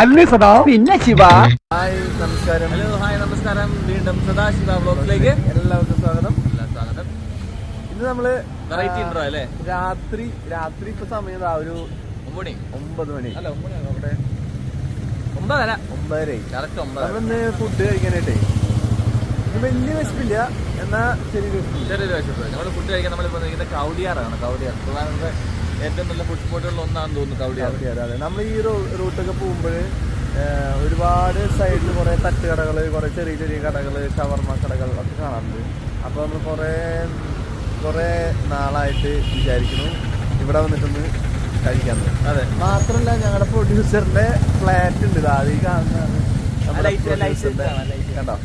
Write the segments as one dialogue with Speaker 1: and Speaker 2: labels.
Speaker 1: അല്ലേ സദാ. പിന്നെ ശിവ.
Speaker 2: ഹായ് നമസ്കാരം.
Speaker 3: ഹലോ ഹായ് നമസ്കാരം. വീണ്ടും സദാശിവ ബ്ലോഗിലേക്ക്
Speaker 2: എല്ലാവർക്കും സ്വാഗതം.
Speaker 3: സ്വാഗതം.
Speaker 2: ഇന്ന് നമ്മൾ
Speaker 3: വെറൈറ്റി ഇൻട്രോ അല്ലേ?
Speaker 2: രാത്രി രാത്രി ഇപ്പൊ സമയം ഒരു
Speaker 3: ഒമ്പണി
Speaker 2: ഒമ്പത് മണി.
Speaker 3: അല്ല ഒമ്പണി അവിടെ? ഒമ്പതര.
Speaker 2: ഒമ്പതര.
Speaker 3: കറക്റ്റ് ഒമ്പത്
Speaker 2: നമ്മളിന്ന് ഫുഡ് കഴിക്കാനായിട്ടേ. വലിയ വിശപ്പില്ല. എന്നാ ചെറിയൊരു
Speaker 3: ചെറിയൊരു വിശപ്പില്ല നമ്മൾ ഫുഡ് കഴിക്കാൻ നമ്മൾ കൗടിയാറാണ്. കൗടിയാർ. ഏറ്റവും നല്ല ഫുഡ് സ്പോട്ടുകളിൽ ഒന്നാണെന്ന് തോന്നുന്നു കവടി
Speaker 2: അതെ. നമ്മൾ ഈ റൂട്ടൊക്കെ പോകുമ്പോൾ ഒരുപാട് സൈഡിൽ കുറെ തട്ടുകടകൾ കുറെ ചെറിയ ചെറിയ കടകൾ ഷവർമ കടകൾ ഒക്കെ കാണാറുണ്ട്. അപ്പോൾ നമ്മൾ കുറേ കുറേ നാളായിട്ട് വിചാരിക്കുന്നു ഇവിടെ വന്നിട്ടൊന്ന് കഴിക്കാന്ന്
Speaker 3: അതെ.
Speaker 2: മാത്രമല്ല ഞങ്ങളുടെ പ്രൊഡ്യൂസറിന്റെ ഫ്ലാറ്റ് ഉണ്ട്. ഇത് ആദ്യം കാണുന്നതാണ്. കണ്ടോ?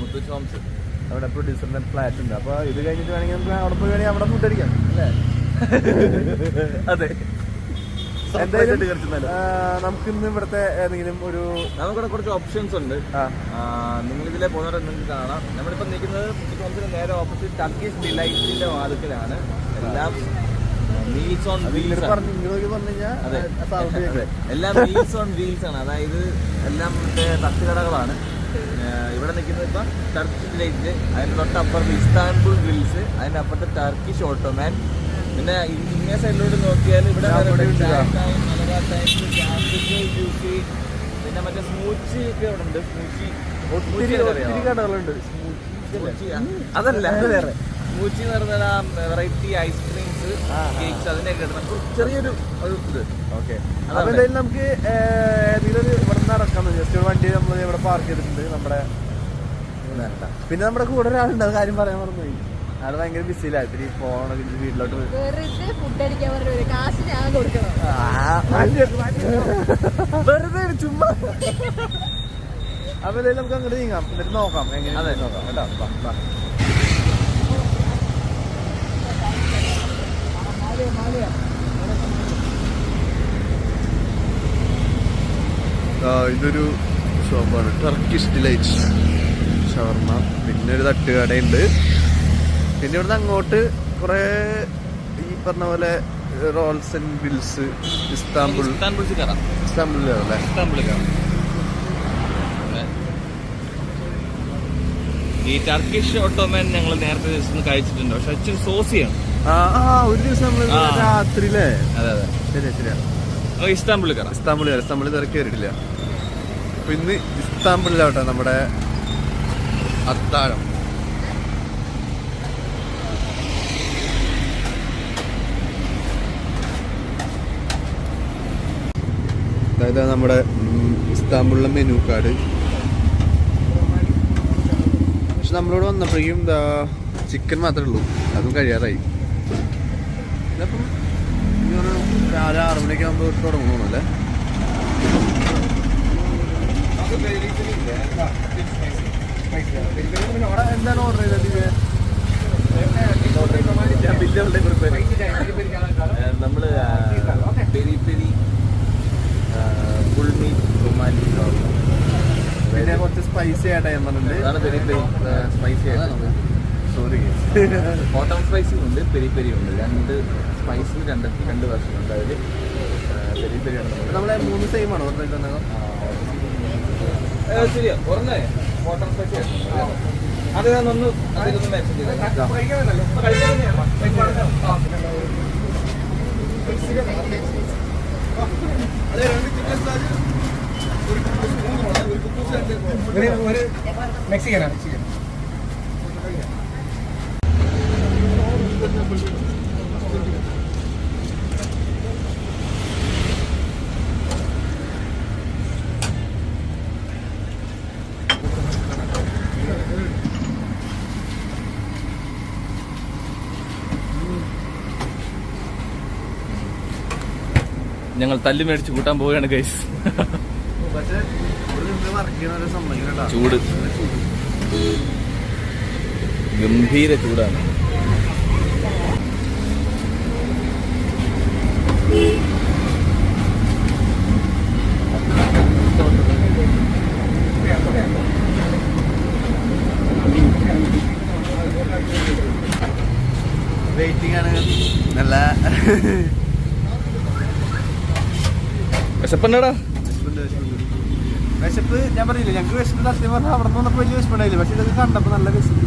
Speaker 3: മുത്തു ചോംസ്
Speaker 2: അവിടെ പ്രൊഡ്യൂസറിന്റെ ഫ്ലാറ്റ് ഉണ്ട്. അപ്പൊ ഇത് കഴിഞ്ഞിട്ട് വേണമെങ്കിൽ നമുക്ക് അവിടെ പോയി വേണമെങ്കിൽ അവിടെ ഫുഡ് അടിക്കാം അല്ലേ?
Speaker 3: അതെ.
Speaker 2: എന്തായാലും ഇന്ന് ഇവിടുത്തെ ഏതെങ്കിലും ഒരു
Speaker 3: നമുക്കിവിടെ കുറച്ച് ഓപ്ഷൻസ് ഉണ്ട്. നിങ്ങൾ ഇതിലെ പോകുന്നവരെ നിങ്ങൾക്ക് കാണാം. നമ്മളിപ്പോൾ നിൽക്കുന്നത് ചോംസിന് നേരെ ഓപ്പോസിറ്റ് ടർക്കിഷ് ഡിലൈറ്റിന്റെ വാതിക്കലാണ് എല്ലാം മീൽസ് ഓൺ വീൽസ് എല്ലാം വീൽസ് ഓൺ വീൽസ് ആണ്. അതായത് എല്ലാം മറ്റേ തട്ടുകടകളാണ്. ഇവിടെ നിൽക്കുന്നത് ഇപ്പം ടർക്കിഷ് ഡിലൈറ്റ് അതിന് തൊട്ടപ്പുറത്ത് ഇസ്താൻബുൾ ഗ്രിൽസ് അതിന്റെ അപ്പുറത്ത് ടർക്കിഷ് ഓട്ടോമാൻ പിന്നെ ഇങ്ങനെ സൈഡിലോട്ട് നോക്കിയാൽ ഇവിടെ ജ്യൂസി, പിന്നെ മറ്റേ സ്മൂച്ചി ഒക്കെ ഇവിടെ ഉണ്ട്. സ്മൂച്ചി
Speaker 2: ഒത്തിരി? കടകളുണ്ട്.
Speaker 3: സ്മൂച്ചി, അതല്ല വേറെ. സ്മൂച്ചി എന്ന് പറഞ്ഞാൽ വെറൈറ്റി ഐസ്ക്രീംസ് കേക്ക്സ് അതിനൊക്കെ കിട്ടുന്ന ചെറിയൊരു ഒരു ഇത്.
Speaker 2: ഓക്കെ.
Speaker 3: അതാണ്.
Speaker 2: എന്തായാലും നമുക്ക് ഏതെങ്കിലും ഇവിടെ നടക്കാം ജസ്റ്റ് ഒരു വണ്ടി നമ്മൾ ഇവിടെ പാർക്ക് ചെയ്തിട്ടുണ്ട് നമ്മുടെ പിന്നെ നമ്മുടെ കൂടെ ഒരാളുണ്ട്. അത് കാര്യം പറയാൻ മറന്നുപോയി. അത് ഭയങ്കര ബിസിയിലായി ഈ ഫോണൊക്കെ വീട്ടിലോട്ട്
Speaker 4: വെറുതെ
Speaker 2: ചുമ്മാ. അപ്പൊ നമുക്ക് അങ്ങോട്ട് നീങ്ങാം. എന്നിട്ട് നോക്കാം. എങ്ങനെ
Speaker 3: അതെ.
Speaker 2: നോക്കാം. കേട്ടോ. ഇതൊരു ഷോപ്പാണ് ടർക്കിഷ് ഡിലൈറ്റ് ഷവർമ പിന്നെ ഒരു തട്ടുകടയുണ്ട് പിന്നെ ഇവിടുന്ന് അങ്ങോട്ട് കുറേ ഈ പറഞ്ഞ പോലെ rolls and bills Istanbul
Speaker 3: Istanbul കയറാം. ഈ ടർക്കിഷ് ഓട്ടോമാൻ ഞങ്ങൾ നേരത്തെ ദിവസം കഴിച്ചിട്ടുണ്ട്. പക്ഷെ സോസിയാണ്
Speaker 2: ആ ഒരു ദിവസം നമ്മൾ അല്ലേ
Speaker 3: അതെ അതെ.
Speaker 2: ശരിയാ ശരിയാ.
Speaker 3: ഇസ്താൻബുൾ കയറാം.
Speaker 2: ഇസ്താംബുൾ ഇസ്താംബുളിൽ ഇതുവരെ കയറിയിട്ടില്ല അപ്പൊ ഇന്ന് ഇസ്താംബുളിലാവട്ടെ നമ്മുടെ അത്താഴം. അതായത് നമ്മുടെ ഇസ്താംബുളിലെ മെനു കാർഡ് പക്ഷെ നമ്മളോട് വന്നപ്പോഴേക്കും എന്താ ചിക്കൻ മാത്രമേ ഉള്ളൂ. അതും കഴിയാറായി. ഇതപ്പം തോന്നുന്നു രാവിലെ ആറ് മണിയൊക്കെ ആകുമ്പോൾ തുടങ്ങുന്നു അല്ലേ? എന്താണ് ഓർഡർ ചെയ്തത്
Speaker 3: നമ്മൾ peri peri full meat rumali
Speaker 2: പിന്നെ കുറച്ച് സ്പൈസി ആയിട്ട് ഞാൻ പറഞ്ഞിട്ടുണ്ട്
Speaker 3: സ്പൈസി ആയിട്ട്.
Speaker 2: സോറി
Speaker 3: ബോട്ടം സ്പൈസും ഉണ്ട് പെരി പെരി ഉണ്ട്. രണ്ട് സ്പൈസി രണ്ട് രണ്ട് വർഷം ഉണ്ട്. അതിൽ പെരി പെരി ഉണ്ട്.
Speaker 2: നമ്മളെ മൂന്ന് സെയിം ആണോ
Speaker 3: ശരിയാ. സ്പൈസി അത് ഞങ്ങൾ തല്ലി ഒരു ഗൈസ്
Speaker 2: പക്ഷേ ഇവിടെ നിന്ന് തല്ലി മേടിച്ച് കൂട്ടാൻ പോവുകയാണ് ഗൈസ്
Speaker 3: ചൂട്. ഗംഭീര ചൂടാണ്.
Speaker 2: വെയിറ്റിംഗ് ആണ്. നല്ല.
Speaker 3: വിശപ്പുണ്ടടാ
Speaker 2: വിശപ്പ് ഞാൻ പറഞ്ഞില്ലേ ഞങ്ങൾക്ക് വിശപ്പ് സത്യം പറഞ്ഞാൽ അവിടെ നിന്ന് വന്നപ്പോൾ വലിയ വിശപ്പുണ്ടായില്ല പക്ഷെ ഇതൊക്കെ കണ്ടപ്പോൾ നല്ല വിശപ്പ്.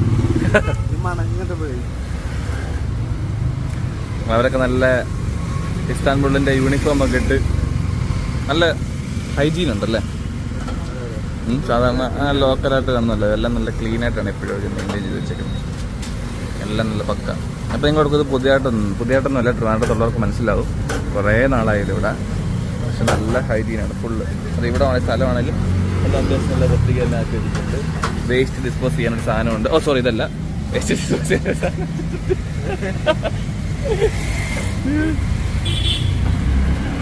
Speaker 2: ഈ മണങ്ങ് കണ്ടപ്പോഴേ
Speaker 3: അവരൊക്കെ നല്ല ഇസ്താൻബുളിന്റെ യൂണിഫോം ഒക്കെ ഇട്ട് നല്ല ഹൈജീൻ ഉണ്ടല്ലേ? സാധാരണ ലോക്കലായിട്ട് കാണുന്നല്ലോ എല്ലാം നല്ല ക്ലീൻ ആയിട്ടാണ് എപ്പോഴും അവർ മെയിന്റെയിൻ ചെയ്ത് വെച്ചേക്കുന്നത്. എല്ലാം നല്ല പക്ക. അപ്പോൾ നിങ്ങൾ കൊടുക്കുന്നത് പുതിയതായിട്ടൊന്നും പുതിയതായിട്ടൊന്നും അല്ല ട്രിവാൻഡ്രത്തുള്ളവർക്ക് മനസ്സിലാവും. കുറേ നാളായത് ഇവിടെ. പക്ഷെ നല്ല ഹൈജീനാണ് ഫുള്ള് അത് ഇവിടെ ആണെങ്കിൽ സ്ഥലമാണെങ്കിലും എല്ലാം അത്യാവശ്യം നല്ല വൃത്തിക്ക് തന്നെ ആക്കി വെച്ചിട്ടുണ്ട്. വേസ്റ്റ് ഡിസ്പോസ് ചെയ്യാനൊരു സാധനമുണ്ട്. ഓ സോറി ഇതല്ല. വേസ്റ്റ് ഡിസ്പോസ് ചെയ്യാൻ സാധനം.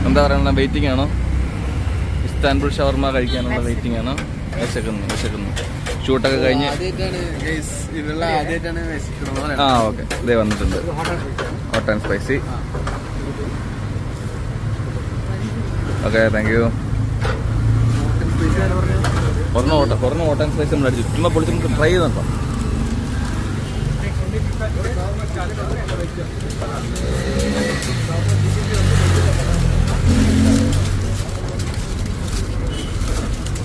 Speaker 3: എന്താ പറയുക വെയിറ്റിംഗ് ആണോ. ഇസ്താൻബുൾ ഷവർമ കഴിക്കാനുള്ള വെയിറ്റിംഗ് ആണോ. വിശക്കുന്നു വിശക്കുന്നു. ഷൂട്ടൊക്കെ കഴിഞ്ഞ് ആ ഓക്കെ ഇതേ വന്നിട്ടുണ്ട് hot and spicy okay thank you കുറഞ്ഞ ഓട്ട കുറഞ്ഞ ഹോട്ട് ആൻഡ് സ്പൈസി നമ്മൾ അടിച്ചു ചുമ്മാ പൊളിച്ച് നമുക്ക് ട്രൈ ചെയ്ത് നോക്കാം.
Speaker 2: എന്തായാലും ഹോട്ട് ആൻഡ് സ്പൈസി ഷവർമ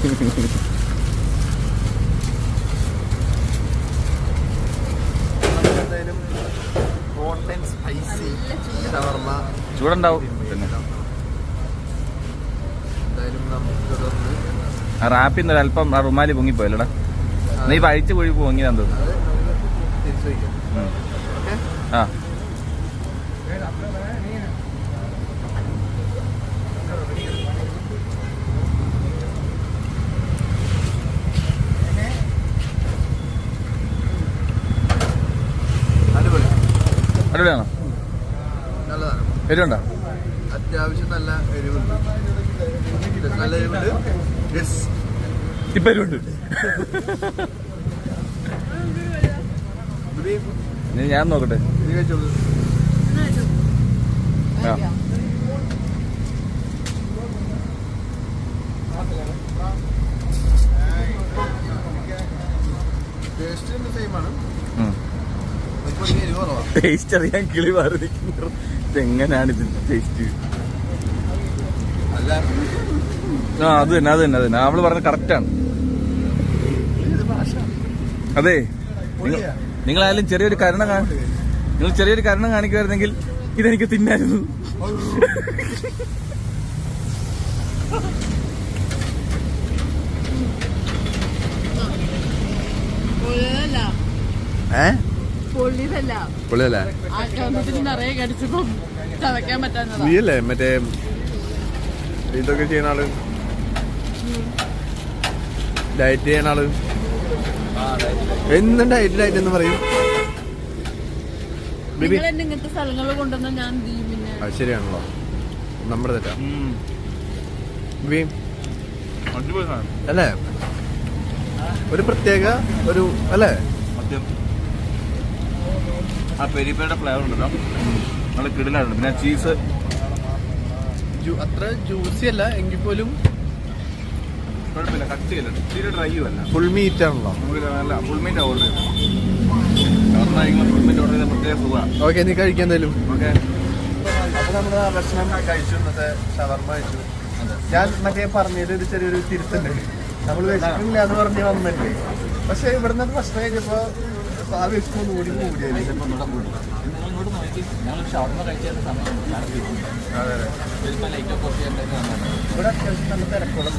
Speaker 3: ചൂടുണ്ടാവും. പിന്നെ ആ റാപ്പിൽ നിന്ന് അല്പം ആ റുമാലി പൊങ്ങിപ്പോയല്ലടാ. നീ പഴിച്ച് കുഴി പൊങ്ങിയതാന്ന് തോന്നുന്നു. ആ. അടിപൊളിയാണോ?
Speaker 2: നല്ലതാണ്
Speaker 3: എരിവുണ്ടോ?
Speaker 2: അത്യാവശ്യം നല്ല എരിവുണ്ട്. നല്ല എരിവുണ്ട്.
Speaker 3: ഇപ്പൊ എരിവുണ്ട്. ഇനി ഞാൻ നോക്കട്ടെ.
Speaker 2: ടേസ്റ്റ് സെയിം
Speaker 3: ടേസ്റ്റ് അറിയാൻ കിളി മാറി എങ്ങനെയാണ് ഇതിന്റെ ഇത് ടേസ്റ്റ് ആ അത് തന്നെ അത് തന്നെ അത് തന്നെ. അവൾ പറഞ്ഞ കറക്റ്റാണ് അതെ നിങ്ങളായാലും ചെറിയൊരു കരുണ കാണി നിങ്ങൾ ചെറിയൊരു കരുണ കാണിക്കുമായിരുന്നെങ്കിൽ ഇതെനിക്ക് തിന്നായിരുന്നു.
Speaker 4: ഏഹ്
Speaker 2: പൊള്ളിയല്ലേ നീയല്ലേ മറ്റേ ഇതൊക്കെ ചെയ്യുന്ന ആൾ? ഡയറ്റ് ചെയ്യുന്ന ആൾ? എന്നും ഡയറ്റ് ഡയറ്റ് എന്ന് പറയും. അത് ശരിയാണല്ലോ. നമ്മുടെ തെറ്റാ. അല്ലേ? ഒരു പ്രത്യേക ഒരു അല്ലേ?
Speaker 3: ആ പെരിപ്പയുടെ ഫ്ലേവർ ഉണ്ടല്ലോ. നല്ല കിടിലാണ് പിന്നെ ചീസ്
Speaker 2: ജു- അത്ര ജ്യൂസി അല്ല എങ്കിൽ പോലും
Speaker 3: കുഴപ്പമില്ല കട്ട് തീരെ ഡ്രൈയും അല്ല.
Speaker 2: ഫുൾ മീറ്റ് ആണല്ലോ.
Speaker 3: നമുക്ക് നല്ല ഫുൾ മീറ്റ് ഓർഡർ ചെയ്തു കാരണം ഫുൾ മീറ്റ് ഓർഡർ ചെയ്ത പ്രത്യേക സുഖമാണ്.
Speaker 2: ഓക്കെ നീ കഴിക്കാൻ എന്തായാലും.
Speaker 3: ഓക്കെ
Speaker 2: അപ്പൊ നമ്മൾ ആ ഭക്ഷണം കഴിച്ചു ഇന്നത്തെ ഷവർമ കഴിച്ചു. ഞാൻ മറ്റേ പറഞ്ഞത് ഒരു ചെറിയൊരു തിരുത്തുണ്ട്. നമ്മൾ വിശക്കുന്നില്ല എന്ന് പറഞ്ഞ് വന്നിട്ട് പക്ഷെ ഇവിടുന്ന് ഭക്ഷണം കഴിച്ചപ്പോ അതെ അതെ. ഇവിടെ അത്യാവശ്യം നല്ല തിരക്കുള്ള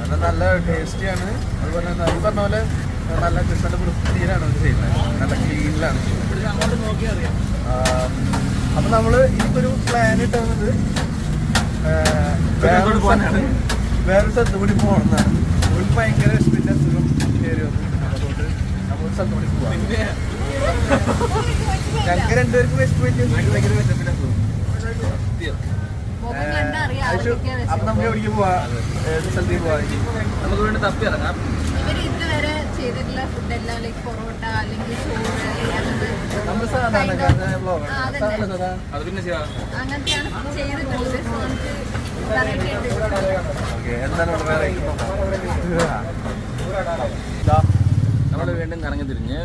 Speaker 2: നല്ല നല്ല ടേസ്റ്റിയാണ്. അതുപോലെ തന്നെ ഈ പറഞ്ഞ പോലെ നല്ല കൃഷ്ണന്റെ വൃത്തിയിലാണ് ഇത് ചെയ്യുന്നത്. നല്ല ക്ലീനിലാണ്. അപ്പൊ നമ്മൾ ഇതിപ്പൊരു പ്ലാൻ
Speaker 3: ഇട്ടത്?
Speaker 2: വേറെ സ്ഥലത്ത് കൂടി പോകണമെന്നാണ് ഒരു ഭയങ്കര ഇഷ്ടം കയറി വന്നു നമ്മൾ സ്ഥലത്ത് കൂടി പോവാം ഞങ്ങൾക്ക് രണ്ടുപേർക്കും വെസ്റ്റ്
Speaker 4: പോയിട്ട്
Speaker 2: അപ്പൊ. നമുക്ക് എവിടേക്ക് പോവാ ഏത് സ്ഥലത്തേക്ക് പോവാ
Speaker 3: നമുക്ക് വേണ്ടി തപ്പി ഇറങ്ങാം
Speaker 4: ഇതുവരെ ചെയ്തിട്ടുള്ള ഫുഡെല്ലാം ലൈക്ക് പൊറോട്ട അല്ലെങ്കിൽ ചോറ്.
Speaker 3: അത് പിന്നെ
Speaker 4: അങ്ങനത്തെയാണ് ചെയ്തിട്ടുള്ളത്
Speaker 2: എന്താണ് വേറെ
Speaker 3: നമ്മൾ വീണ്ടും കറങ്ങി തിരിഞ്ഞ്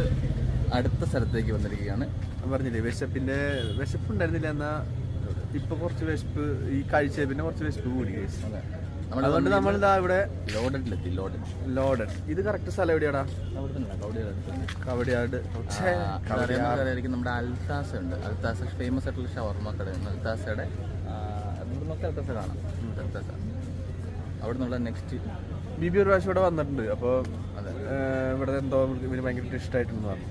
Speaker 3: അടുത്ത സ്ഥലത്തേക്ക് വന്നിരിക്കുകയാണ്.
Speaker 2: പറഞ്ഞില്ലേ വിശപ്പിന്റെ വിശപ്പുണ്ടായിരുന്നില്ല എന്നാ ഇപ്പൊ കുറച്ച് വിശപ്പ് ഈ കഴിച്ച പിന്നെ കുറച്ച് വിശപ്പ് കൂടി. അതുകൊണ്ട് നമ്മൾ ഇതാ ഇവിടെ
Speaker 3: ലോഡഡിലെത്തി ലോഡഡ്.
Speaker 2: ലോഡഡ്. ഇത് കറക്റ്റ് സ്ഥലം എവിടെയാടാ?
Speaker 3: കവടിയുടെ അടുത്ത് തന്നെ.
Speaker 2: കവടിയാട്. ഛേ, കവടിയാട്.
Speaker 3: അറിയാമായിരിക്കും നമ്മുടെ അൽത്താസ ഉണ്ട്. അൽത്താസ ഫേമസ് ആയിട്ടുള്ള ഷവർമ്മ കടയാണ്. അൽത്താസയുടെ അൽത്താസ കാണാം. അൽത്താസ. അവിടെ നിന്നുള്ള നെക്സ്റ്റ്
Speaker 2: ബിബി ഒരു പ്രാവശ്യം ഇവിടെ വന്നിട്ടുണ്ട്. അപ്പോൾ ഇവിടെ എന്തോ ഇവർ ഭയങ്കര ഇഷ്ടമായിട്ടെന്ന് പറഞ്ഞു.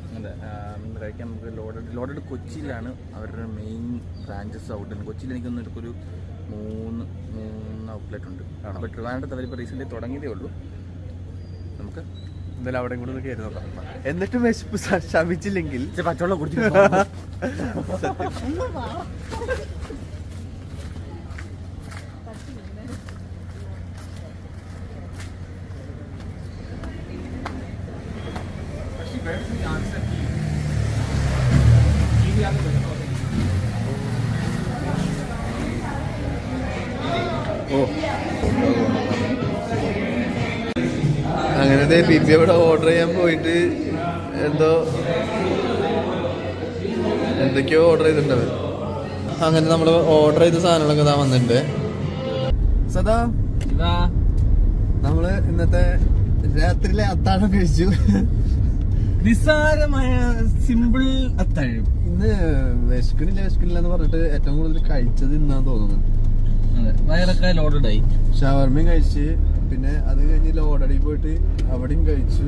Speaker 3: കഴിക്കാൻ നമുക്ക് ലോഡഡ് ലോഡഡ് കൊച്ചിയിലാണ് അവരുടെ മെയിൻ ബ്രാഞ്ചസ് ഔട്ട്ലെറ്റ് കൊച്ചിയിൽ എനിക്കൊന്നും ഒരു മൂന്ന് മൂന്ന് ഔട്ട്ലെറ്റ് ഉണ്ട്. അപ്പോൾ ട്രിവാൻഡ്രത്ത് അവരിപ്പോൾ റീസെന്റ് തുടങ്ങിയതേ ഉള്ളൂ. നമുക്ക്
Speaker 2: എന്തായാലും അവിടെ കൂടെ ഒന്ന് കയറി നോക്കാം. എന്നിട്ടും വിശപ്പ് ശമിച്ചില്ലെങ്കിൽ
Speaker 3: പച്ചവെള്ളം കുടിച്ചു
Speaker 2: ഓ അങ്ങനെ ബി ബി അവിടെ ഓർഡർ ചെയ്യാൻ പോയിട്ട് എന്തോ എന്തൊക്കെയോ ഓർഡർ ചെയ്തിട്ടുണ്ട് അങ്ങനെ നമ്മൾ ഓർഡർ ചെയ്ത സാധനങ്ങളൊക്കെ ഇതാ വന്നിട്ടുണ്ട്. സദാ നമ്മൾ ഇന്നത്തെ രാത്രിയിലെ അത്താഴം കഴിച്ചു.
Speaker 3: നിസ്സാരമായ സിമ്പിൾ അത്താഴം.
Speaker 2: ഇന്ന് വിശക്കണില്ല വിശക്കണില്ല എന്ന് പറഞ്ഞിട്ട് ഏറ്റവും കൂടുതൽ കഴിച്ചത് ഇന്നാന്ന് തോന്നുന്നു.
Speaker 3: വയറൊക്കെ
Speaker 2: ഷവർമയും കഴിച്ച് പിന്നെ അത് കഴിഞ്ഞ് ലോഡടി പോയിട്ട് അവിടെയും കഴിച്ചു.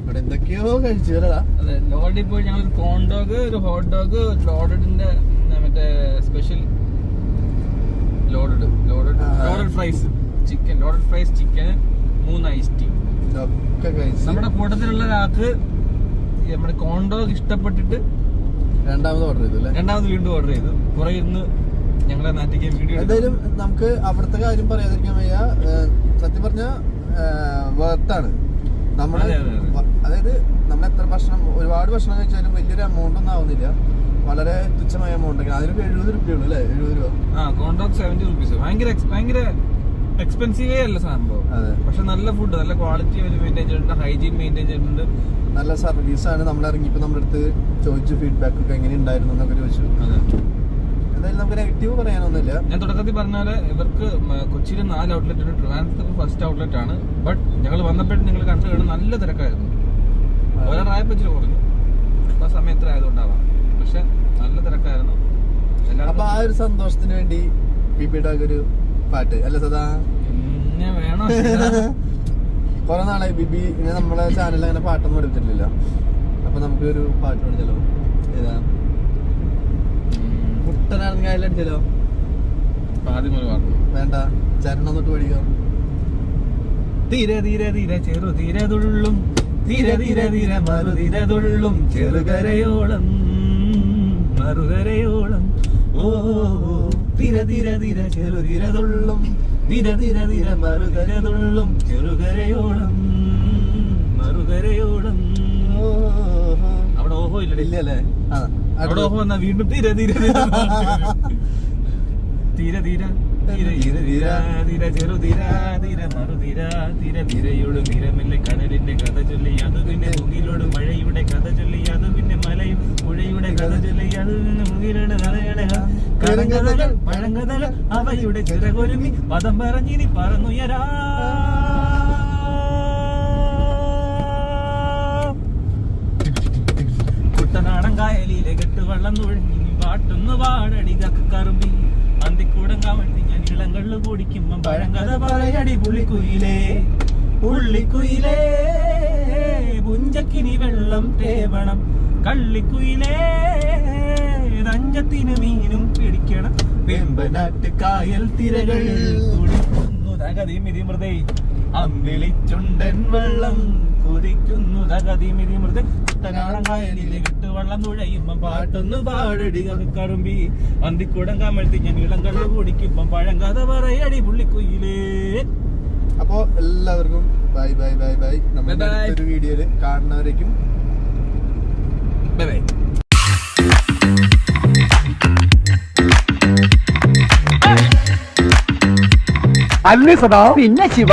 Speaker 2: ഇവിടെ എന്തൊക്കെയോ കഴിച്ചു അല്ലടാ.
Speaker 3: അതെ ലോഡടി പോയി ഞങ്ങൾ ഒരു കോൺ ഡോഗ് ഒരു ഹോട്ട് ഡോഗ് ലോഡഡിന്റെ മറ്റേ special Loaded Loaded. Loaded fries chicken Loaded fries chicken മൂന്ന് ഐസ് ടീ
Speaker 2: ഇതൊക്കെ കഴിച്ചു
Speaker 3: നമ്മുടെ കൂട്ടത്തിലുള്ള ഒരാൾക്ക് നമ്മുടെ കോൺ ഡോഗ് ഇഷ്ടപ്പെട്ടിട്ട്
Speaker 2: രണ്ടാമത് ഓർഡർ ചെയ്തു അല്ലേ?
Speaker 3: രണ്ടാമത് വീണ്ടും ഓർഡർ ചെയ്തു. കുറെ ഇരുന്ന് ഞങ്ങളെ നാട്ടിലേക്ക് വീഡിയോ
Speaker 2: എന്തായാലും നമുക്ക് അവിടുത്തെ കാര്യം പറയാതിരിക്കാൻ വയ്യ. സത്യം പറഞ്ഞ വർത്താണ് നമ്മൾ അതായത് നമ്മൾ എത്ര ഭക്ഷണം ഒരുപാട് ഭക്ഷണം കഴിച്ചാലും വലിയൊരു എമൗണ്ട് ഒന്നും ആവുന്നില്ല. വളരെ തുച്ഛമായ എമൗണ്ട് അതിലൊരു എഴുപത് രൂപയുള്ളൂ അല്ലേ? എഴുപത് രൂപ.
Speaker 3: ആ കോൺ ഡോഗ് സെവന്റി റുപ്പീസ് ഭയങ്കര ഭയങ്കര എക്സ്പെൻസീവേ അല്ല സംഭവം. പക്ഷെ നല്ല ഫുഡ് നല്ല ക്വാളിറ്റി അവർ മെയിന്റെയിൻ ചെയ്തിട്ടുണ്ട് ഹൈജീൻ മെയിന്റെയിൻ ചെയ്തിട്ടുണ്ട്.
Speaker 2: നല്ല സർവീസാണ് നമ്മൾ ഇറങ്ങിയപ്പോൾ നമ്മുടെ അടുത്ത് ചോദിച്ചു ഫീഡ്ബാക്ക് ഒക്കെ എങ്ങനെ ഉണ്ടായിരുന്നു എന്നൊക്കെ ചോദിച്ചു. എന്തായാലും നമുക്ക് നെഗറ്റീവ് പറയാനൊന്നുമില്ല.
Speaker 3: ഞാൻ തുടക്കത്തിൽ പറഞ്ഞാൽ ഇവർക്ക് കൊച്ചിയിൽ നാല് ഔട്ട്ലെറ്റ് ഉണ്ട്. ട്രിവാൻഡ്രത്ത് ഫസ്റ്റ് ഔട്ട്ലെറ്റ് ആണ്. ബട്ട് ഞങ്ങൾ വന്നപ്പോഴും നിങ്ങൾ കണ്ടു കാണും നല്ല തിരക്കായിരുന്നു. ഒരാറായപ്പച്ചിൽ കുറഞ്ഞു. ആ സമയത്ത് ആയതുകൊണ്ടാവാം. പക്ഷെ നല്ല തിരക്കായിരുന്നു.
Speaker 2: അപ്പൊ ആ ഒരു സന്തോഷത്തിന് വേണ്ടി ഡോഗ് ഒരു പാട്ട്. അല്ല സദാ?
Speaker 3: പിന്നെ വേണോ?
Speaker 2: കൊറേ നാളായി ബിബി ഇങ്ങനെ നമ്മളെ ചാനലിൽ അങ്ങനെ പാട്ടൊന്നും എടുത്തിട്ടില്ല. അപ്പൊ നമുക്ക് ഒരു പാട്ട് പഠിച്ചല്ലോ ഏതാ? കുട്ടനാണെങ്കിൽ അതിലടിച്ചല്ലോ
Speaker 3: ആദ്യം
Speaker 2: വേണ്ട. ചരണം തൊട്ട് പഠിക്കാം
Speaker 3: തീരെ തീരെ തീരെ ചെറു തീരെ തുള്ളും തീരെ തീരെ തീരെ മറു തീരെ തുള്ളും ചെറുകരയോളം മറുകരയോളം. ഓ തീരെ തീരെ തീരെ ചെറു തീരെ തുള്ളും തീരെ തീരെ തീരെ മറുകര തുള്ളും ചെറുകരയോളം മറുകരയോളം. അവിടെ ഓഹോ അവിടെ വീണ്ടും തീരെ തീരെ തീരെ. തീരെ കടലിന്റെ കഥ ചൊല്ലി അത് പിന്നെ മുകിലോട് മഴയുടെ കഥ ചൊല്ലി അത് പിന്നെ മലയും പുഴയുടെ കഥ ചൊല്ലി അത് പിന്നെ മുകിലോട് കഥയുടെ. കടങ്കഥകൾ പഴങ്കഥകൾ അവയുടെ ചിറകൊരുമി പദം പറഞ്ഞിനി പറന്നുയരാ. കായലിലെ കെട്ടുവള്ളം നീ പാട്ടൊന്ന് പാടടി കറുമ്പി അന്തിക്കൂടം കാവട്ടി ഞാൻ ഇളങ്ങളിൽ കുടിക്കുമ്പം പഴങ്കഥ പറയടി പുള്ളിക്കുയിലേ. പുള്ളിക്കുയിലേ പുഞ്ചക്കിനി വെള്ളം തേവണം. കള്ളിക്കുയിലേ രഞ്ജത്തിന് മീനും പിടിക്കണം. വെമ്പനാട്ട് കായൽ തിരകൾ തുടിക്കുന്നു. തകതി മിതിമൃതേ അമ്പിളിച്ചുണ്ടൻ വെള്ളം കുതിക്കുന്നു തകതിമിതി മൃത കുട്ടനാടൻ കായലിലെ നുഴയുമ്പം പാട്ടൊന്ന് പാടടി കറുമ്പി. അന്തിക്കൂടം കമഴ്ത്തി ഞാൻ ഇളം കള്ളു കുടിക്കുമ്പം പഴങ്കഥ പറയടി പുള്ളിക്കുയിലേ.
Speaker 2: അപ്പോ എല്ലാവർക്കും ബൈ ബൈ ബൈ ബൈ. നമ്മുടെ
Speaker 3: Bye bye.
Speaker 2: അടുത്തൊരു വീഡിയോയിൽ കാണുന്നവരേക്കും
Speaker 3: ബൈ ബൈ.
Speaker 1: അല്ലേ സദാ. പിന്നെ ശിവ.